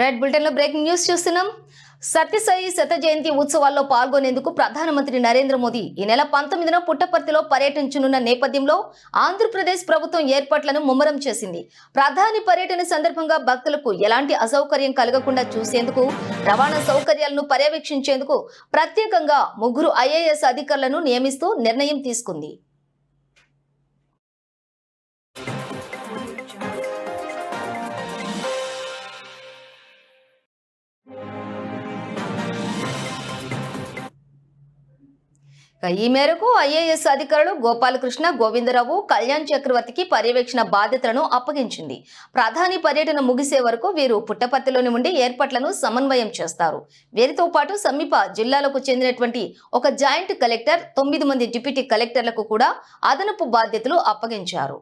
Red బులెటిన్లో breaking news చూస్తున్నాం. సత్యసాయి శత జయంతి ఉత్సవాల్లో పాల్గొనేందుకు ప్రధానమంత్రి నరేంద్ర మోదీ ఈ నెల పంతొమ్మిదిన పుట్టపర్తిలో పర్యటించనున్న నేపథ్యంలో ఆంధ్రప్రదేశ్ ప్రభుత్వం ఏర్పాట్లను ముమ్మరం చేసింది. ప్రధాని పర్యటన సందర్భంగా భక్తులకు ఎలాంటి అసౌకర్యం కలగకుండా చూసేందుకు రవాణా సౌకర్యాలను పర్యవేక్షించేందుకు ప్రత్యేకంగా ముగ్గురు ఐఏఎస్ అధికారులను నియమిస్తూ నిర్ణయం తీసుకుంది. ఈ మేరకు ఐఏఎస్ అధికారులు గోపాలకృష్ణ గోవిందరావు కళ్యాణ్ చక్రవర్తికి పర్యవేక్షణ బాధ్యతలను అప్పగించింది. ప్రధాని పర్యటన ముగిసే వరకు వీరు పుట్టపర్తిలోని ఉండి ఏర్పాట్లను సమన్వయం చేస్తారు. వీరితో పాటు సమీప జిల్లాలకు చెందినటువంటి ఒక జాయింట్ కలెక్టర్ తొమ్మిది మంది డిప్యూటీ కలెక్టర్లకు కూడా అదనపు బాధ్యతలు అప్పగించారు.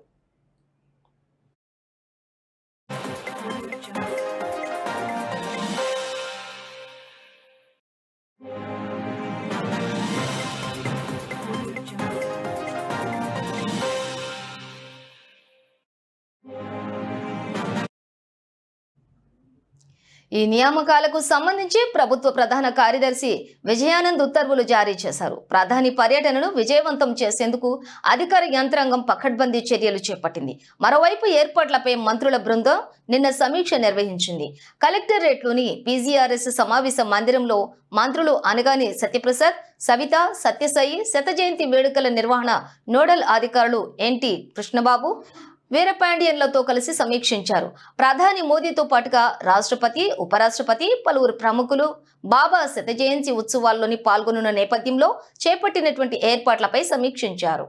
ఈ నియామకాలకు సంబంధించి ప్రభుత్వ ప్రధాన కార్యదర్శి విజయానంద్ ఉత్తర్వులు జారీ చేశారు. ప్రధాని పర్యటనను విజయవంతం చేసేందుకు అధికార యంత్రాంగం పకడ్బందీ చర్యలు చేపట్టింది. మరోవైపు ఏర్పాట్లపై మంత్రుల బృందం నిన్న సమీక్ష నిర్వహించింది. కలెక్టరేట్లోని పీజీఆర్ఎస్ సమావేశ మందిరంలో మంత్రులు అనగాని సత్యప్రసాద్ సవిత సత్యసాయి శత జయంతి వేడుకల నిర్వహణ నోడల్ అధికారులు ఎన్టీ కృష్ణబాబు వీరపాండియన్లతో కలిసి సమీక్షించారు. ప్రధాని మోదీతో పాటుగా రాష్ట్రపతి ఉపరాష్ట్రపతి పలువురు ప్రముఖులు బాబా శత జయంతి ఉత్సవాల్లోని పాల్గొనున్న నేపథ్యంలో చేపట్టినటువంటి ఏర్పాట్లపై సమీక్షించారు.